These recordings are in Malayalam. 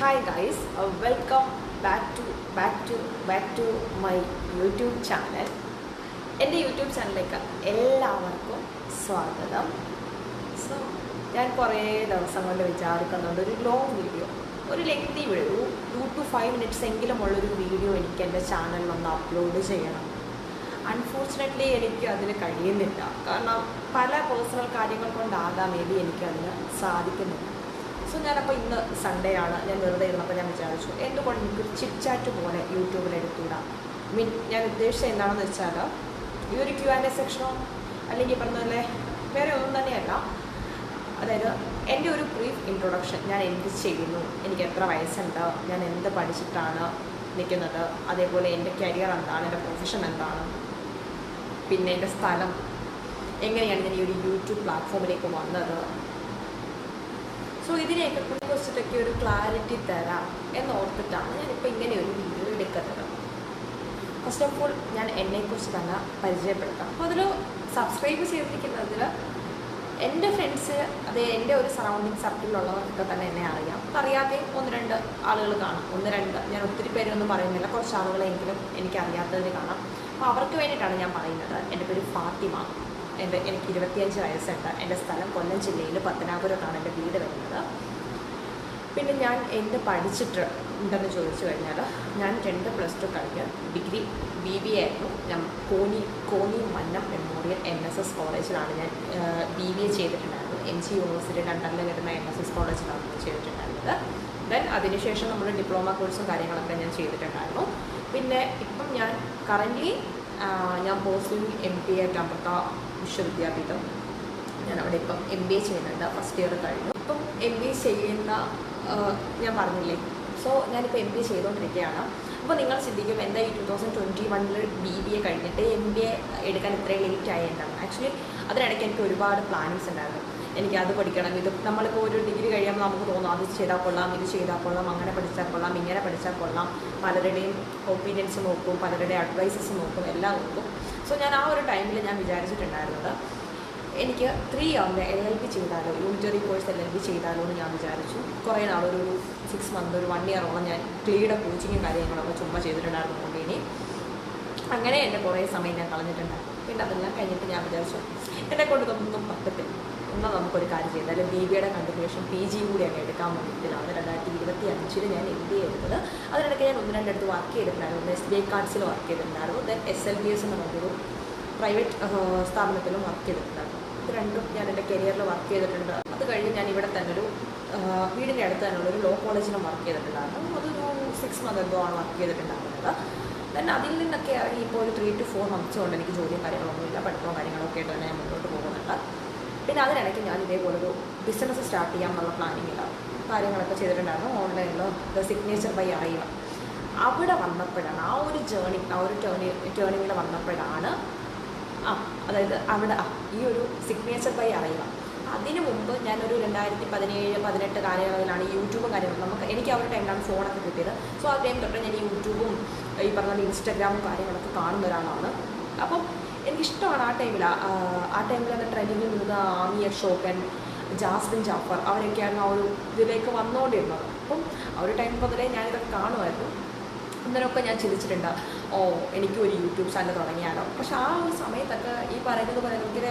Hi guys welcome back to back to back to my YouTube channel എന്റെ യൂട്യൂബ് ചാനലിലേക്ക് എല്ലാവർക്കും സ്വാഗതം. സോ ഞാൻ കുറേ ദിവസം കൊണ്ട് വിചാരിക്കുന്നുണ്ട് ഒരു ലോങ് വീഡിയോ ഒരു lengthy video two two five minutes എങ്കിലും ഉള്ളൊരു വീഡിയോ എനിക്ക് എന്റെ ചാനലിൽ ഒന്ന് അപ്ലോഡ് ചെയ്യണം. അൺഫോർച്ചുനേറ്റ്ലി എനിക്ക് അതിന് കഴിയുന്നില്ല. കാരണം പല പേഴ്സണൽ കാര്യങ്ങൾ കൊണ്ടാകാം മേ ബി എനിക്കതിന് സാധിക്കുന്നില്ല. സോ ഞാനപ്പോൾ ഇന്ന് സൺഡേ ആണ്. ഞാൻ വെറുതെ ഇരുന്നപ്പോൾ ഞാൻ വിചാരിച്ചു എന്തുകൊണ്ട് എനിക്കൊരു ചിറ്റ് ചാറ്റ് പോലെ യൂട്യൂബിൽ എടുത്തുകൂടാം മീൻ ഞാൻ ഉദ്ദേശിച്ചത് എന്താണെന്ന് വെച്ചാൽ ഈ ഒരു ക്യു ആൻഡ് എ സെക്ഷനോ അല്ലെങ്കിൽ പറഞ്ഞ പോലെ വേറെ ഒന്നും തന്നെയല്ല. അതായത് എന്റെ ഒരു ബ്രീഫ് ഇൻട്രൊഡക്ഷൻ ഞാൻ എന്ത് ചെയ്യുന്നു. എനിക്ക് എത്ര വയസ്സുണ്ട് ഞാൻ എന്ത് പഠിച്ചിട്ടാണ് നിൽക്കുന്നത് അതേപോലെ എന്റെ കരിയർ എന്താണ് എന്റെ പ്രൊഫഷൻ എന്താണ് പിന്നെ എന്റെ സ്ഥലം എങ്ങനെയാണ് ഞാൻ ഈ ഒരു യൂട്യൂബ് പ്ലാറ്റ്ഫോമിലേക്ക് വന്നത് സോ ഇതിനെയൊക്കെ കുറച്ചിട്ടൊക്കെ ഒരു ക്ലാരിറ്റി തരാം എന്നോർത്തിട്ടാണ് ഞാനിപ്പോൾ ഇങ്ങനെ ഒരു വീഡിയോ എടുക്കുന്നത്. ഫസ്റ്റ് ഓഫ് ഓൾ ഞാൻ എന്നെക്കുറിച്ച് തന്നെ പരിചയപ്പെടുത്താം. അപ്പോൾ അതിൽ സബ്സ്ക്രൈബ് ചെയ്തിരിക്കുന്നതിൽ എന്റെ ഫ്രണ്ട്സ് അത് എന്റെ ഒരു സറൗണ്ടിങ് സർക്കിളിലുള്ളവർക്കൊക്കെ തന്നെ എന്നെ അറിയാം. അറിയാതെ ഒന്ന് രണ്ട് ആളുകൾ കാണാം. ഒന്ന് രണ്ട് ഞാൻ ഒത്തിരി പേരൊന്നും പറയുന്നില്ല. കുറച്ച് ആളുകളെങ്കിലും എനിക്ക് അറിയാത്തതിന് കാണാം. അപ്പോൾ അവർക്ക് വേണ്ടിയിട്ടാണ് ഞാൻ പറയുന്നത്. എന്റെ പേര് ഫാത്തിമ. എന്റെ എനിക്ക് ഇരുപത്തിയഞ്ച് വയസ്സുണ്ട് എന്റെ സ്ഥലം കൊല്ലം ജില്ലയിൽ പത്തനാപുരത്താണ് എന്റെ വീട് വരുന്നത്. പിന്നെ ഞാൻ എന്ത് പഠിച്ചിട്ട് ഉണ്ടെന്ന് ചോദിച്ചു കഴിഞ്ഞാൽ ഞാൻ രണ്ട് പ്ലസ് ടു കഴിഞ്ഞ് ഡിഗ്രി ബി ബി എ ആയിരുന്നു. ഞാൻ Koni Koni Mannam memorial N S S കോളേജിലാണ് ഞാൻ ബി ബി എ ചെയ്തിട്ടുണ്ടായിരുന്നത്. എം ജി യൂണിവേഴ്സിറ്റി ലണ്ടനിൽ വരുന്ന എൻ എസ് എസ് കോളേജിലാണ് ചെയ്തിട്ടുണ്ടായിരുന്നത്. ദെൻ അതിനുശേഷം നമ്മൾ ഡിപ്ലോമ കോഴ്സും കാര്യങ്ങളൊക്കെ ഞാൻ ചെയ്തിട്ടുണ്ടായിരുന്നു. പിന്നെ ഇപ്പം ഞാൻ കറന്റ്ലി ഞാൻ പോസ്റ്റിംഗ് എം പി ആയിട്ട് അമൃത വിശ്വവിദ്യാപീഠം. ഞാൻ അവിടെ ഇപ്പം എം ബി എ ചെയ്യുന്നുണ്ട്. ഫസ്റ്റ് ഇയർ കഴിഞ്ഞു. ഇപ്പം എം ബി എ ചെയ്യുന്ന ഞാൻ പറഞ്ഞില്ലേ? സോ ഞാനിപ്പോൾ എം ബി എ ചെയ്തുകൊണ്ടിരിക്കുകയാണ്. അപ്പോൾ നിങ്ങൾ ചിന്തിക്കും എന്താ ഈ ടു തൗസൻഡ് ട്വന്റി വണ്ണിൽ ബി ബി എ കഴിഞ്ഞിട്ട് എം ബി എ എടുക്കാൻ ഇത്രയും ലേറ്റ് ആയി എന്താണ് ആക്ച്വലി അതിനിടയ്ക്ക് എനിക്ക് ഒരുപാട് പ്ലാനിങ്സ് ഉണ്ടായിരുന്നു. എനിക്ക് അത് പഠിക്കണം. ഇത് നമ്മളിപ്പോൾ ഒരു ഡിഗ്രി കഴിയുമ്പോൾ നമുക്ക് തോന്നും അത് ചെയ്താൽ കൊള്ളാം ഇത് ചെയ്താൽ കൊള്ളാം അങ്ങനെ പഠിച്ചാൽ കൊള്ളാം ഇങ്ങനെ പഠിച്ചാൽ കൊള്ളാം. പലരുടെയും ഒപ്പീനിയൻസ് നോക്കും പലരുടെയും അഡ്വൈസസ് നോക്കും എല്ലാം നോക്കും. സോ ഞാൻ ആ ഒരു ടൈമിൽ ഞാൻ വിചാരിച്ചിട്ടുണ്ടായിരുന്നത് എനിക്ക് ത്രീ ഇയറിന്റെ എൽ എൽ ബി ചെയ്താലോ unitary course L L B ചെയ്താലോ എന്ന് ഞാൻ വിചാരിച്ചു. കുറേ നാളൊരു സിക്സ് മന്ത് ഒരു വൺ ഇയറോളം ഞാൻ ക്ലീയുടെ കോച്ചിങ്ങും കാര്യങ്ങളൊക്കെ ചുമ്മാ ചെയ്തിട്ടുണ്ടായിരുന്നു ഇനി അങ്ങനെ എന്റെ കുറേ സമയം ഞാൻ കളഞ്ഞിട്ടുണ്ടായിരുന്നു. പിന്നെ അതെല്ലാം കഴിഞ്ഞിട്ട് ഞാൻ വിചാരിച്ചു എന്നെ കൊണ്ട് ഇതൊന്നും പറ്റത്തില്ല. എന്നാൽ നമുക്കൊരു കാര്യം ചെയ്താൽ അതായത് ബി ബിയുടെ കണ്ടിന്യൂഷൻ പി ജി കൂടി അങ്ങ് എടുക്കാൻ വേണ്ടിയിട്ടാണ്. രണ്ടായിരത്തി ഇരുപത്തി അഞ്ചിൽ ഞാൻ എം ബി എടുത്തത് അതിനിടയ്ക്ക് ഞാൻ ഒന്ന് രണ്ടിടത്ത് വർക്ക് ചെയ്തിട്ടുണ്ടായിരുന്നു. ഒന്ന് എസ് ബി ഐ കാർഡ്സിൽ വർക്ക് ചെയ്തിട്ടുണ്ടായിരുന്നു. Then S L B S എന്ന് പറഞ്ഞൊരു പ്രൈവറ്റ് സ്ഥാപനത്തിലും വർക്ക് ചെയ്തിട്ടുണ്ടായിരുന്നു. ഇത് രണ്ടും ഞാൻ എന്റെ കരിയറിൽ വർക്ക് ചെയ്തിട്ടുണ്ട്. അത് കഴിഞ്ഞ് ഞാൻ ഇവിടെ തന്നെ ഒരു വീടിന്റെ അടുത്ത് തന്നെയുള്ള ഒരു ലോ കോളേജിലും വർക്ക് ചെയ്തിട്ടുണ്ടായിരുന്നു. അതൊരു സിക്സ് മന്ത് എന്തോ ആണ് വർക്ക് ചെയ്തിട്ടുണ്ടായിരുന്നത്. ദെൻ അതിൽ നിന്നൊക്കെ ഇപ്പോൾ ഒരു ത്രീ ടു ഫോർ മന്ത്സ് കൊണ്ട് എനിക്ക് ജോലിയും കാര്യങ്ങളൊന്നുമില്ല. പഠിത്തവും കാര്യങ്ങളൊക്കെ ആയിട്ട് തന്നെ ഞാൻ മുന്നോട്ട് പോകുന്നുണ്ട്. പിന്നെ അതിനിടയ്ക്ക് ഞാൻ ഇതേപോലൊരു ബിസിനസ് സ്റ്റാർട്ട് ചെയ്യാമെന്നുള്ള പ്ലാനിങ്ങിലാണ് കാര്യങ്ങളൊക്കെ ചെയ്തിട്ടുണ്ടായിരുന്നു. ഓൺലൈനിലോ സിഗ്നേച്ചർ ബൈ അറിയുക അവിടെ വന്നപ്പോഴാണ് ആ ഒരു ജേണി ആ ഒരു ടേണി ടേണിങ്ങിൽ വന്നപ്പോഴാണ് ആ അതായത് അവിടെ ഈ ഒരു സിഗ്നേച്ചർ ബൈ അറിയുക അതിനു മുമ്പ് ഞാനൊരു രണ്ടായിരത്തി പതിനേഴ് പതിനെട്ട് കാലയളവിലാണ് യൂട്യൂബും കാര്യങ്ങളും നമുക്ക് എനിക്ക് ആ ഒരു ടൈമിലാണ് ഫോണൊക്കെ കിട്ടിയത്. സോ ആ ടൈം തൊട്ട് ഞാൻ യൂട്യൂബും ഈ പറഞ്ഞ ഇൻസ്റ്റാഗ്രാമും കാര്യങ്ങളൊക്കെ കാണുന്ന ഒരാളാണ്. അപ്പം എനിക്കിഷ്ടമാണ് ആ ടൈമിൽ ആ ടൈമിൽ അത് ട്രെൻഡിങ്ങിൽ നിന്ന് ആമിയ ഷോക്കൻ ജാസ്മിൻ ജാഫർ അവരൊക്കെയാണ് ആ ഒരു ഇതിലേക്ക് വന്നുകൊണ്ടിരുന്നത് അപ്പം ആ ഒരു ടൈം മുതലേ ഞാനിതൊക്കെ കാണുമായിരുന്നു. അന്നേരമൊക്കെ ഞാൻ ചിന്തിച്ചിട്ടുണ്ട് ഓ എനിക്കും ഒരു യൂട്യൂബ് ചാനൽ തുടങ്ങിയാലോ. പക്ഷെ ആ ഒരു സമയത്തൊക്കെ ഈ പറയുന്നത് പോലെ എനിക്ക്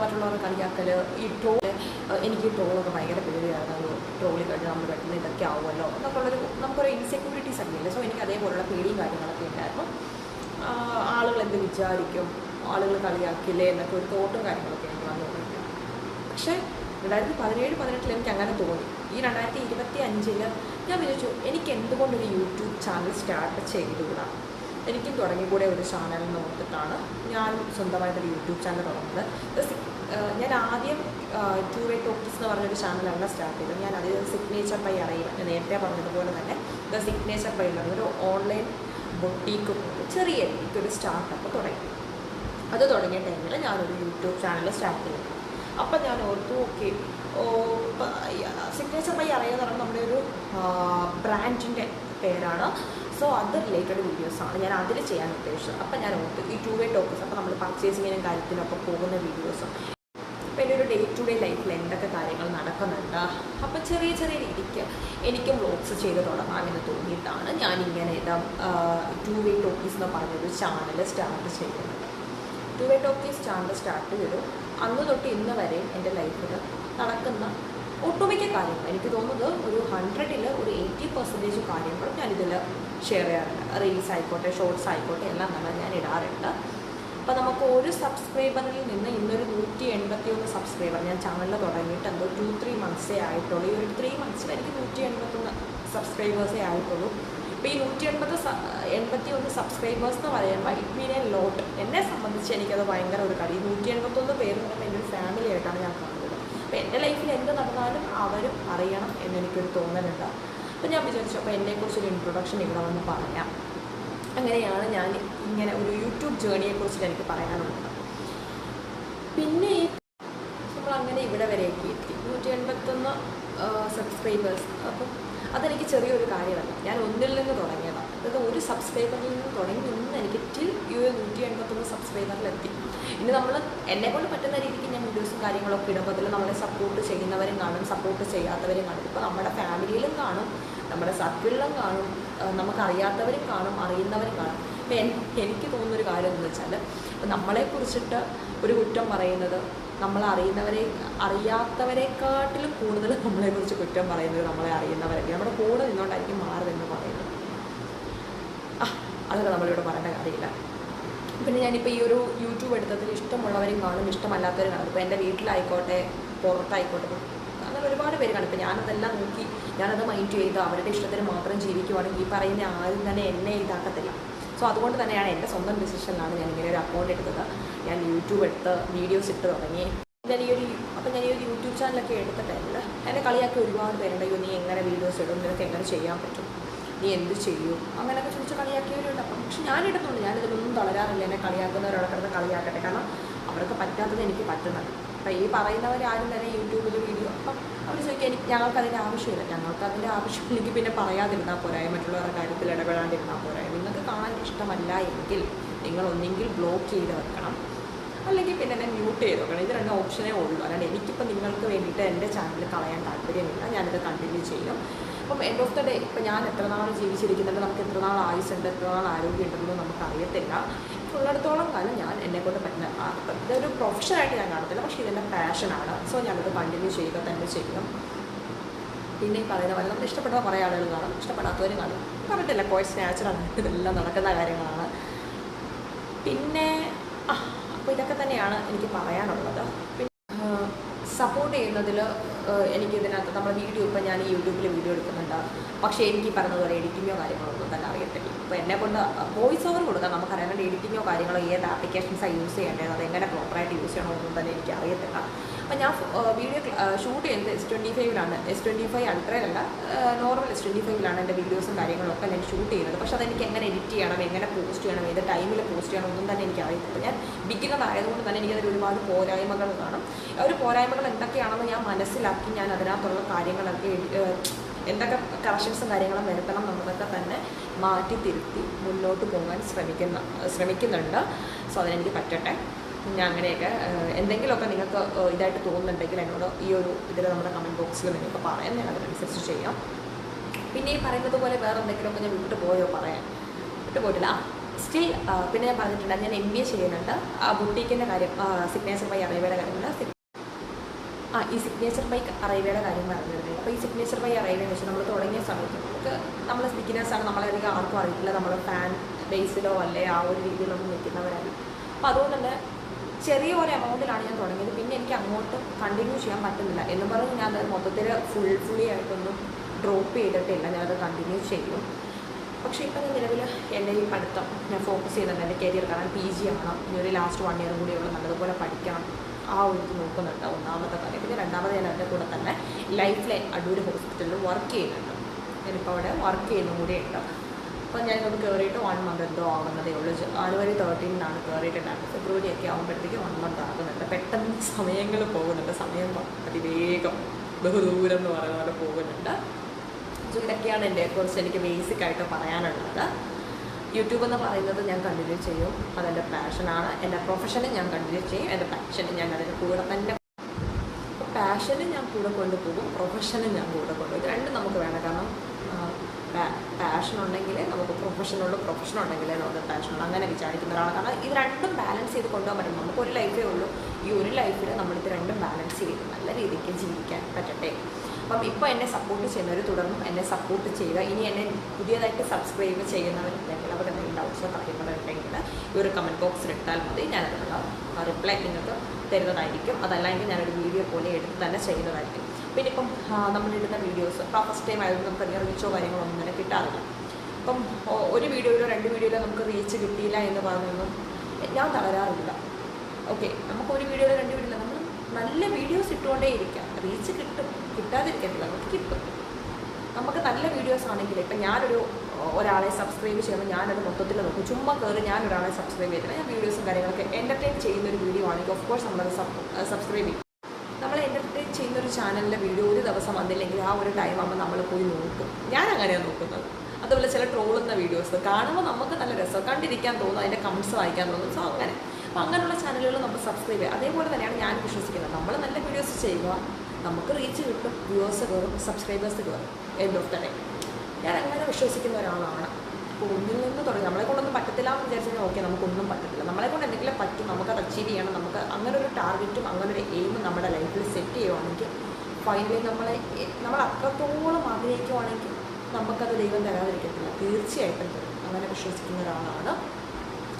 മറ്റുള്ളവരെ കളിയാക്കൽ ഈ ട്രോൾ എനിക്ക് ട്രോളൊക്കെ ഭയങ്കര പേടിയാണ്. ട്രോളി കഴിഞ്ഞ് നമ്മൾ പെട്ടെന്ന് ഇതൊക്കെ ആവുമല്ലോ. എന്നൊക്കെ ഉള്ളൊരു നമുക്കൊരു ഇൻസെക്യൂരിറ്റീസ് ഒക്കെ ഇല്ലേ സോ എനിക്ക് അതേപോലുള്ള പേടിയും കാര്യങ്ങളൊക്കെ ഉണ്ടായിരുന്നു. ആളുകൾ എന്ത് വിചാരിക്കും? ആളുകൾ കളിയാക്കില്ലേ എന്നൊക്കെ ഒരു തോട്ടും കാര്യങ്ങളൊക്കെ എനിക്ക് വന്നു പക്ഷേ രണ്ടായിരത്തി പതിനേഴ് പതിനെട്ടിൽ എനിക്ക് അങ്ങനെ തോന്നി. ഈ രണ്ടായിരത്തി ഇരുപത്തി അഞ്ചിൽ ഞാൻ വിചാരിച്ചു എനിക്ക് എന്തുകൊണ്ടൊരു യൂട്യൂബ് ചാനൽ സ്റ്റാർട്ട് ചെയ്തുകൂടാ? എനിക്കും തുടങ്ങിക്കൂടെ ഒരു ചാനൽ ഓർത്തിട്ടാണ് ഞാൻ സ്വന്തമായിട്ടൊരു യൂട്യൂബ് ചാനൽ തുടങ്ങുന്നത്. ഞാൻ ആദ്യം ടു വേ ടോക്ടീസ് എന്ന് പറഞ്ഞൊരു ചാനലാണ് സ്റ്റാർട്ട് ചെയ്തത്. ഞാൻ അത് സിഗ്നേച്ചർ ബൈ അറിയുക നേരത്തെ പറഞ്ഞതുപോലെ തന്നെ ദ സിഗ്നേച്ചർ ബൈ എന്ന് പറഞ്ഞൊരു ഓൺലൈൻ ബൊട്ടീക്ക് ചെറിയ ഒരു സ്റ്റാർട്ടപ്പ് തുടങ്ങി. അത് തുടങ്ങിയ ടൈമിൽ ഞാനൊരു യൂട്യൂബ് ചാനൽ സ്റ്റാർട്ട് ചെയ്തു. അപ്പം ഞാൻ ഓർത്തു ഓക്കെ ഓ സിഗ്നേച്ചർ ബൈ അറിയാന്ന് പറയുമ്പോൾ നമ്മുടെ ഒരു ബ്രാൻഡിന്റെ പേരാണ്. സോ അത് റിലേറ്റഡ് വീഡിയോസാണ് ഞാൻ അതിൽ ചെയ്യാൻ ഉദ്ദേശിച്ചത്. അപ്പം ഞാൻ ഓർത്തു ഈ ടു വേ ടോക്കസ് അപ്പോൾ നമ്മൾ പർച്ചേസിങ്ങിനും കാര്യത്തിനൊക്കെ പോകുന്ന വീഡിയോസും അപ്പോൾ എന്റെ ഒരു ഡേ ടു ഡേ ലൈഫിൽ എന്തൊക്കെ കാര്യങ്ങൾ നടക്കുന്നുണ്ട്. അപ്പോൾ ചെറിയ ചെറിയ രീതിക്ക് എനിക്കും വ്ളോഗ്സ് ചെയ്ത് തുടങ്ങാമെന്ന് തോന്നിയിട്ടാണ് ഞാനിങ്ങനെ ഇതാ ടു വേ ടോക്കീസ് എന്ന് പറഞ്ഞൊരു ചാനൽ സ്റ്റാർട്ട് ചെയ്യുന്നത് two of talkies channel start ചെയ്തു. അന്ന് തൊട്ട് ഇന്ന് വരെ എന്റെ ലൈഫിൽ നടക്കുന്ന ഒട്ടുമിക്ക കാര്യങ്ങൾ എനിക്ക് തോന്നുന്നത് ഒരു ഹൺഡ്രഡിൽ ഒരു എയ്റ്റി പെർസെന്റേജ് കാര്യങ്ങളും ഞാനിതിൽ ഷെയർ ചെയ്യാറുണ്ട്. റീൽസ് ആയിക്കോട്ടെ ഷോർട്സ് ആയിക്കോട്ടെ എല്ലാം തന്നെ ഞാൻ ഇടാറുണ്ട്. അപ്പോൾ നമുക്ക് ഒരു സബ്സ്ക്രൈബറിൽ നിന്ന് ഇന്നൊരു നൂറ്റി എൺപത്തി ഒന്ന് സബ്സ്ക്രൈബർ ഞാൻ ചാനൽ തുടങ്ങിയിട്ട് എന്തോ ടു ത്രീ മന്ത്സേ ആയിട്ടുള്ളൂ. ഈ ഒരു ത്രീ മന്ത്സിൽ എനിക്ക് നൂറ്റി എൺപത്തൊന്ന് സബ്സ്ക്രൈബേഴ്സേ ആയിട്ടുള്ളൂ. ഇപ്പോൾ ഈ നൂറ്റി എൺപത് എൺപത്തി ഒന്ന് സബ്സ്ക്രൈബേഴ്സ് എന്ന് പറയുമ്പോൾ ഇറ്റ് മീൻ എ ലോട്ട് എന്നെ സംബന്ധിച്ച് എനിക്കത് ഭയങ്കര ഒരു കളി. നൂറ്റി എൺപത്തൊന്ന് പേര് എന്ന് പറയുമ്പോൾ എന്റെ ഒരു ഫാമിലി ആയിട്ടാണ് ഞാൻ കാണുന്നത്. അപ്പോൾ എന്റെ ലൈഫിൽ എന്ത് നടന്നാലും അവരും അറിയണം എന്നെനിക്കൊരു തോന്നലുണ്ട്. അപ്പോൾ ഞാൻ വിചാരിച്ചു അപ്പോൾ എന്നെക്കുറിച്ചൊരു ഇൻട്രൊഡക്ഷൻ ഇവിടെ വന്ന് പറയാം. അങ്ങനെയാണ് ഞാൻ ഇങ്ങനെ ഒരു യൂട്യൂബ് ജേണിയെക്കുറിച്ചിട്ട് എനിക്ക് പറയാനുള്ളത്. പിന്നെ ഈ നമ്മൾ അങ്ങനെ ഇവിടെ വരെയൊക്കെ എത്തി നൂറ്റി എൺപത്തൊന്ന് സബ്സ്ക്രൈബേഴ്സ് അപ്പം അതെനിക്ക് ചെറിയൊരു കാര്യമല്ല. ഞാൻ ഒന്നിൽ നിന്ന് തുടങ്ങിയതാണ് അതായത് ഒരു സബ്സ്ക്രൈബറിൽ നിന്ന് തുടങ്ങി ഇന്ന് എനിക്ക് ടിൽ യു നൂറ്റി എൺപത്തൊന്ന് സബ്സ്ക്രൈബറിലെത്തി ഇനി നമ്മൾ എന്നെ കൊണ്ട് പറ്റുന്ന രീതിക്ക് ഞാൻ വീഡിയോസും കാര്യങ്ങളൊക്കെ ഇടുമ്പോൾ അതിൽ നമ്മളെ സപ്പോർട്ട് ചെയ്യുന്നവരും കാണും സപ്പോർട്ട് ചെയ്യാത്തവരും കാണും. ഇപ്പോൾ നമ്മുടെ ഫാമിലിയിലും കാണും നമ്മുടെ സർക്കിളിലും കാണും നമുക്കറിയാത്തവരും കാണും അറിയുന്നവരും കാണും. എൻ- എനിക്ക് തോന്നുന്നൊരു കാര്യം എന്ന് വെച്ചാൽ നമ്മളെക്കുറിച്ചിട്ട് ഒരു കുറ്റം പറയുന്നത് നമ്മളെ അറിയുന്നവരെ അറിയാത്തവരെക്കാട്ടിലും കൂടുതൽ നമ്മളെക്കുറിച്ച് കുറ്റം പറയുന്നത് നമ്മളെ അറിയുന്നവരൊക്കെ നമ്മുടെ കൂടെ നിന്നുകൊണ്ടായിരിക്കും മാറുമെന്ന് പറയുന്നത്. ആ അതൊക്കെ നമ്മളിവിടെ പറയേണ്ട കാര്യമില്ല. പിന്നെ ഞാനിപ്പോൾ ഈ ഒരു യൂട്യൂബ് എടുത്തതിൽ ഇഷ്ടമുള്ളവരും കാണും ഇഷ്ടമല്ലാത്തവരും കാണും. ഇപ്പോൾ എന്റെ വീട്ടിലായിക്കോട്ടെ പുറത്തായിക്കോട്ടെ അങ്ങനെ ഒരുപാട് പേര് കാണും. ഇപ്പോൾ ഞാനതെല്ലാം നോക്കി ഞാനത് മൈൻഡ് ചെയ്ത് അവരുടെ ഇഷ്ടത്തിന് മാത്രം ജീവിക്കുവാണെങ്കിൽ ഈ പറയുന്ന ആരും തന്നെ എന്നെ ഇതാക്കത്തില്ല. സോ അതുകൊണ്ട് തന്നെയാണ് എന്റെ സ്വന്തം ഡിസിഷനിലാണ് ഞാൻ ഇങ്ങനെ ഒരു അക്കൗണ്ട് എടുത്തത്. ഞാൻ യൂട്യൂബ് എടുത്ത് വീഡിയോസ് ഇട്ട് തുടങ്ങി. ഞാൻ ഈ ഒരു അപ്പം ഞാൻ ഈ ഒരു യൂട്യൂബ് ചാനലൊക്കെ എടുത്തിട്ടുണ്ട് എന്നെ കളിയാക്കി ഒരുപാട് പേരുണ്ട്. അയ്യോ നീ എങ്ങനെ വീഡിയോസ് ഇടും? നിനക്ക് എങ്ങനെ ചെയ്യാൻ പറ്റും? നീ എന്ത് ചെയ്യും? അങ്ങനെയൊക്കെ ചോദിച്ച് കളിയാക്കിയവരുണ്ട്. അപ്പം പക്ഷെ ഞാൻ ഇടുന്നുണ്ട്. ഞാനിതിലൊന്നും തളരാറില്ല. എന്നെ കളിയാക്കുന്നവരോടൊക്കെ കളിയാക്കട്ടെ. കാരണം അവർക്ക് പറ്റാത്തത് എനിക്ക് പറ്റുന്നത്. അപ്പം ഈ പറയുന്നവരാരും തന്നെ യൂട്യൂബിൽ വീഡിയോ അപ്പം അവർ ചോദിക്കുക എനിക്ക് ഞങ്ങൾക്ക് അതിന്റെ ആവശ്യമില്ല. ഞങ്ങൾക്ക് അതിന്റെ ആവശ്യമില്ലെങ്കിൽ പിന്നെ പറയാതിരുന്നാൽ പോരായ മറ്റുള്ളവരുടെ കാര്യത്തിൽ ഇടപെടാണ്ടിരുന്നാൽ പോരായ നിങ്ങൾക്ക് കാണാൻ ഇഷ്ടമല്ല എങ്കിൽ നിങ്ങൾ ഒന്നെങ്കിൽ ബ്ലോക്ക് ചെയ്ത് വെക്കണം. അല്ലെങ്കിൽ പിന്നെ എന്നെ മ്യൂട്ട് ചെയ്ത് വെക്കണം. ഇത് രണ്ട് ഓപ്ഷനേ ഉള്ളൂ. അല്ലാണ്ട് എനിക്കിപ്പോൾ നിങ്ങൾക്ക് വേണ്ടിയിട്ട് എന്റെ ചാനൽ കളയാൻ താല്പര്യമില്ല. ഞാനിത് കണ്ടിന്യൂ ചെയ്യും. അപ്പം എൻഡ് ഓഫ് ദ ഡേ ഇപ്പം ഞാൻ എത്ര നാൾ ജീവിച്ചിരിക്കുന്നുണ്ട്? നമുക്ക് എത്ര നാൾ ആയുസുണ്ട് എത്ര നാൾ ആരോഗ്യം ഉണ്ടെന്ന് നമുക്ക് അറിയത്തില്ല ഉള്ളിടത്തോളം കാലം ഞാൻ എന്നെ കൊണ്ട് പറ്റുന്ന ഇതൊരു പ്രൊഫഷനായിട്ട് ഞാൻ കാണത്തില്ല. പക്ഷേ ഇതെന്റെ പാഷനാണ് സോ ഞാനത് കണ്ടിന്യൂ ചെയ്യുക തന്നെ ചെയ്യും പിന്നെ ഈ പറയുന്ന പോലെ നമ്മൾ ഇഷ്ടപ്പെടുന്ന കുറേ ആളുകൾ കാണും. ഇഷ്ടപ്പെടാത്തവരും കാണും. പറഞ്ഞിട്ടില്ല കോഴ്സ് നാച്ചുറലാണ് ഇതെല്ലാം നടക്കുന്ന കാര്യങ്ങളാണ്. പിന്നെ അപ്പോൾ ഇതൊക്കെ തന്നെയാണ് എനിക്ക് പറയാനുള്ളത്. പിന്നെ സപ്പോർട്ട് ചെയ്യുന്നതിൽ എനിക്ക് ഇതിനകത്ത് നമ്മൾ വീഡിയോ ഇപ്പം ഞാൻ യൂട്യൂബിൽ വീഡിയോ എടുക്കുന്നുണ്ട്. പക്ഷേ എനിക്ക് പറഞ്ഞതുപോലെ എഡിറ്റിങ്ങോ കാര്യങ്ങളോ ഒന്നും തന്നെ അറിയത്തില്ല. ഇപ്പോൾ എന്നെ കൊണ്ട് വോയിസ് ഓവർ കൊടുക്കാം നമുക്ക് അറിയാണ്ട് എഡിറ്റിങ്ങോ കാര്യങ്ങളോ ഏത് ആപ്ലിക്കേഷൻസാണ് യൂസ് ചെയ്യേണ്ടത് അത് എങ്ങനെ പ്രോപ്പറായിട്ട് യൂസ് ചെയ്യണമെന്നൊന്നും തന്നെ എനിക്ക് അറിയത്തില്ല. അപ്പം ഞാൻ വീഡിയോ ഷൂട്ട് ചെയ്യുന്നത് എസ് ട്വന്റി ഫൈവിലാണ് എസ് ട്വന്റി ഫൈവ് അൾട്രയിലല്ല നോർമൽ എസ് ട്വന്റി ഫൈവിലാണ് എന്റെ വീഡിയോസും കാര്യങ്ങളൊക്കെ ഞാൻ ഷൂട്ട് ചെയ്യുന്നത്. പക്ഷേ അതെനിക്ക് എങ്ങനെ എഡിറ്റ് ചെയ്യണം എങ്ങനെ പോസ്റ്റ് ചെയ്യണം ഏത് ടൈമിൽ പോസ്റ്റ് ചെയ്യണം ഒന്നും തന്നെ എനിക്ക് അറിയത്തില്ല. ഞാൻ ബിഗിനർ ആയതുകൊണ്ട് തന്നെ എനിക്കതിൽ ഒരുപാട് പോരായ്മകൾ കാണും. ആ ഒരു പോരായ്മകൾ എന്തൊക്കെയാണെന്ന് ഞാൻ മനസ്സിലാക്കി ഞാൻ അതിനകത്തുള്ള കാര്യങ്ങളൊക്കെ എന്തൊക്കെ കറക്ഷൻസും കാര്യങ്ങളും വരുത്തണം എന്നുള്ളതൊക്കെ തന്നെ മാറ്റി തിരുത്തി മുന്നോട്ട് പോകാൻ ശ്രമിക്കുന്ന ശ്രമിക്കുന്നുണ്ട്. സോ അതിനെനിക്ക് പറ്റട്ടെ. ഞാൻ അങ്ങനെയൊക്കെ എന്തെങ്കിലുമൊക്കെ നിങ്ങൾക്ക് ഇതായിട്ട് തോന്നുന്നുണ്ടെങ്കിൽ എന്നോട് ഈ ഒരു ഇതിൽ നമ്മുടെ കമന്റ് ബോക്സിൽ നിങ്ങൾക്ക് പറയാം. ഞാൻ അതിനനുസരിച്ച് ചെയ്യാം. പിന്നെ ഈ പറയുന്നത് പോലെ വേറെ എന്തെങ്കിലുമൊക്കെ ഞാൻ വിട്ടു പോയോ പറയാൻ? വിട്ടു പോയിട്ടില്ല. സ്റ്റിൽ പിന്നെ പറഞ്ഞിട്ടുണ്ട് ഞാൻ എം ബി എ ചെയ്യുന്നുണ്ട്. ആ ബുട്ടീക്കിന്റെ കാര്യം സിഗ്നേച്ചർ ബൈ അറിയവേടെ കാര്യമുണ്ട് ആ ഈ സിഗ്നേച്ചർ ബൈക്ക് അറൈവയുടെ കാര്യം പറഞ്ഞിരുന്നത് അപ്പോൾ ഈ സിഗ്നേച്ചർ ബൈ അറൈവ എന്ന് വെച്ചാൽ നമ്മൾ തുടങ്ങിയ സമയത്ത് നമുക്ക് നമ്മൾ ബിഗിനേഴ്സാണ് നമ്മളധികം ആർക്കും അറിയില്ല നമ്മൾ ഫാൻ ബേസിലോ അല്ലേ ആ ഒരു രീതിയിലൊന്നും നിൽക്കുന്നവരല്ല അപ്പോൾ അതുകൊണ്ട് തന്നെ ചെറിയ ഒരു എമൗണ്ടിലാണ് ഞാൻ തുടങ്ങിയത്. പിന്നെ എനിക്ക് അങ്ങോട്ട് കണ്ടിന്യൂ ചെയ്യാൻ പറ്റുന്നില്ല. എന്ന് പറഞ്ഞ് ഞാൻ അത് മൊത്തത്തിൽ ഫുൾ ഫുള്ളി ആയിട്ടൊന്നും ഡ്രോപ്പ് ചെയ്തിട്ടില്ല. ഞാനത് കണ്ടിന്യൂ ചെയ്യും. പക്ഷേ ഇപ്പം നിലവിൽ എന്റെ ഈ പഠിത്തം ഞാൻ ഫോക്കസ് ചെയ്യുന്നുണ്ട് എന്റെ കരിയർ കാരണം പി ജി ആണ് ഇനി ഒരു ലാസ്റ്റ് വൺ ഇയർ കൂടിയുള്ള നല്ലതുപോലെ പഠിക്കണം. ആ ഒരു ഇത് നോക്കുന്നുണ്ട്. ഒന്നാമത്തെ കാര്യം. പിന്നെ രണ്ടാമത് ഞാൻ എന്റെ കൂടെ തന്നെ ലൈഫ് ലൈൻ അടൂർ ഹോസ്പിറ്റലിൽ വർക്ക് ചെയ്യുന്നുണ്ട്. ഞാനിപ്പോൾ അവിടെ വർക്ക് ചെയ്യുന്ന ഉണ്ട്. അപ്പോൾ ഇങ്ങോട്ട് കയറിയിട്ട് വൺ മന്ത് എന്തോ ആകുന്നതേ ഉള്ളൂ. ജനുവരി തേർട്ടീനിലാണ് കയറിയിട്ടുണ്ടായിരുന്നത് ഫെബ്രുവരി ഒക്കെ ആകുമ്പോഴത്തേക്ക് വൺ മന്ത് ആകുന്നുണ്ട്. പെട്ടെന്ന് സമയങ്ങൾ പോകുന്നുണ്ട്. സമയം അതിവേഗം ബഹുദൂരം എന്ന് പറയുന്ന പോലെ പോകുന്നുണ്ട്. സോ ഇതൊക്കെയാണ് എന്റെ കുറിച്ച് എനിക്ക് ബേസിക് ആയിട്ട് പറയാനുള്ളത്. യൂട്യൂബ് എന്ന് പറയുന്നത് ഞാൻ കണ്ടിന്യൂ ചെയ്യും. അതെന്റെ പാഷനാണ് എന്റെ പ്രൊഫഷനും ഞാൻ കണ്ടിന്യൂ ചെയ്യും. എന്റെ പാഷനും ഞാൻ അതിന്റെ കൂടെ തന്നെ പാഷനും ഞാൻ കൂടെ കൊണ്ടുപോകും. പ്രൊഫഷനും ഞാൻ കൂടെ കൊണ്ടുപോകും. രണ്ടും നമുക്ക് വേണം. കാരണം പാഷൻ ഉണ്ടെങ്കിൽ നമുക്ക് പ്രൊഫഷനുള്ളൂ പ്രൊഫഷൻ ഉണ്ടെങ്കിലേ നമുക്ക് പാഷനുള്ളൂ അങ്ങനെ വിചാരിക്കുന്ന ഒരാളാണ്. കാരണം ഇത് രണ്ടും ബാലൻസ് ചെയ്ത് കൊണ്ടുപോകാൻ പറ്റും. നമുക്ക് ഒരു ലൈഫേ ഉള്ളൂ. ഈ ഒരു ലൈഫിൽ നമ്മളിത് രണ്ടും ബാലൻസ് ചെയ്ത് നല്ല രീതിക്ക് ജീവിക്കാൻ പറ്റട്ടെ. അപ്പം ഇപ്പോൾ എന്നെ സപ്പോർട്ട് ചെയ്യുന്നവർ തുടർന്നും എന്നെ സപ്പോർട്ട് ചെയ്യുക. ഇനി എന്നെ പുതിയതായിട്ട് സബ്സ്ക്രൈബ് ചെയ്യുന്നവരുണ്ടെങ്കിൽ അവർക്ക് എന്തെങ്കിലും ഡൗട്ട്സോ കാര്യങ്ങളുണ്ടെങ്കിൽ ഈ ഒരു കമന്റ് ബോക്സിൽ ഇട്ടാൽ മതി. ഞാനതിനുള്ള റിപ്ലൈ നിങ്ങൾക്ക് തരുന്നതായിരിക്കും. അതല്ലെങ്കിൽ ഞാനൊരു വീഡിയോ പോലെ എടുത്ത് തന്നെ ചെയ്യുന്നതായിരിക്കും. പിന്നെ ഇപ്പം നമ്മളിടുന്ന വീഡിയോസ് ഇപ്പോൾ ഫസ്റ്റ് ടൈം ആയതുകൊണ്ട് നമുക്ക് അധികം റീച്ചോ കാര്യങ്ങളോ ഒന്നും തന്നെ കിട്ടാറില്ല. അപ്പം ഒരു വീഡിയോയിലോ രണ്ട് വീഡിയോയിലോ നമുക്ക് റീച്ച് കിട്ടിയില്ല എന്ന് പറഞ്ഞൊന്നും ഞാൻ തളരാറില്ല. ഓക്കെ നമുക്ക് ഒരു വീഡിയോയിലോ രണ്ട് വീഡിയോയിലോ നമ്മൾ നല്ല വീഡിയോസ് ഇട്ടുകൊണ്ടേ ഇരിക്കാം റീച്ച് കിട്ടും കിട്ടാതിരിക്കത്തില്ല നമുക്ക് കിട്ടും. നമുക്ക് നല്ല വീഡിയോസ് ആണെങ്കിൽ ഇപ്പം ഞാനൊരു ഒരാളെ സബ്സ്ക്രൈബ് ചെയ്യുമ്പോൾ ഞാനത് മൊത്തത്തിൽ നോക്കും. ചുമ്മാ കയറി ഞാൻ ഒരാളെ സബ്സ്ക്രൈബ് ചെയ്തില്ല ഞാൻ വീഡിയോസും കാര്യങ്ങളൊക്കെ എന്റർടൈൻ ചെയ്യുന്ന ഒരു വീഡിയോ ആണെങ്കിൽ ഓഫ് കോഴ്സ് നമ്മളത് സബ്സ്ക്രൈബ് ചെയ്യും. നമ്മൾ എന്റർടൈൻ ചെയ്യുന്ന ഒരു ചാനലിലെ വീഡിയോ ഒരു ദിവസം വന്നില്ലെങ്കിൽ ആ ഒരു ടൈം ആകുമ്പോൾ നമ്മൾ പോയി നോക്കും. ഞാൻ അങ്ങനെയാണ് നോക്കുന്നത്. അതുപോലെ ചില ട്രോളുന്ന വീഡിയോസ് കാണുമ്പോൾ നമുക്ക് നല്ല രസം. കണ്ടിരിക്കാൻ തോന്നും അതിന്റെ കമൻസ് വായിക്കാൻ തോന്നും. സോ അങ്ങനെ. അപ്പോൾ അങ്ങനെയുള്ള ചാനലുകൾ നമ്മൾ സബ്സ്ക്രൈബ് ചെയ്യുക. അതേപോലെ തന്നെയാണ് ഞാൻ വിശ്വസിക്കുന്നത്. നമ്മൾ നല്ല വീഡിയോസ് ചെയ്യുക. നമുക്ക് റീച്ച് കിട്ടും വ്യൂവേഴ്സ് കയറും സബ്സ്ക്രൈബേഴ്സ് കയറും എൻഡ് ഓഫ് ദ ഡേ ഞാൻ അങ്ങനെ വിശ്വസിക്കുന്ന ഒരാളാണ്. അപ്പോൾ ഒന്നിൽ നിന്ന് തുടങ്ങി. നമ്മളെ കൊണ്ടൊന്നും പറ്റത്തില്ല എന്ന് വിചാരിച്ചാൽ ഓക്കെ നമുക്കൊന്നും പറ്റത്തില്ല. നമ്മളെ കൊണ്ട് എന്തെങ്കിലും പറ്റും നമുക്കത് അച്ചീവ് ചെയ്യണം നമുക്ക് അങ്ങനെ ഒരു ടാർഗറ്റും അങ്ങനെ ഒരു എയിമും നമ്മുടെ ലൈഫിൽ സെറ്റ് ചെയ്യുവാണെങ്കിൽ ഫൈനലി നമ്മളെ നമ്മൾ അത്രത്തോളം ആഗ്രഹിക്കുവാണെങ്കിൽ നമുക്കത് ദൈവം തരാതിരിക്കത്തില്ല. തീർച്ചയായിട്ടും തരും. അങ്ങനെ വിശ്വസിക്കുന്ന ഒരാളാണ്.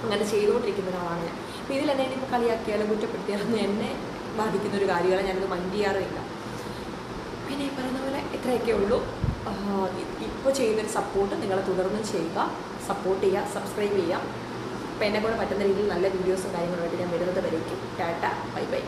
അങ്ങനെ ചെയ്തുകൊണ്ടിരിക്കുന്ന ഒരാളാണ് ഞാൻ. ഇതിൽ എന്നെ ഇനിയിപ്പോൾ കളിയാക്കിയാലും കുറ്റപ്പെടുത്തിയാലും എന്നെ ബാധിക്കുന്ന ഒരു കാര്യമാണ് ഞാനത് മൈൻഡ് ചെയ്യാറില്ല പിന്നെ ഈ പറയുന്ന പോലെ ഇത്രയൊക്കെ ഉള്ളൂ. ഇപ്പോൾ ചെയ്യുന്നൊരു സപ്പോർട്ട് നിങ്ങൾ തുടർന്നും ചെയ്യുക. സപ്പോർട്ട് ചെയ്യുക സബ്സ്ക്രൈബ് ചെയ്യുക. അപ്പോൾ എന്നെ കൂടെ പറ്റുന്ന രീതിയിൽ നല്ല വീഡിയോസും കാര്യങ്ങളുമായിട്ട് ഞാൻ വരുന്നത് വരേക്കും. Tata bye bye.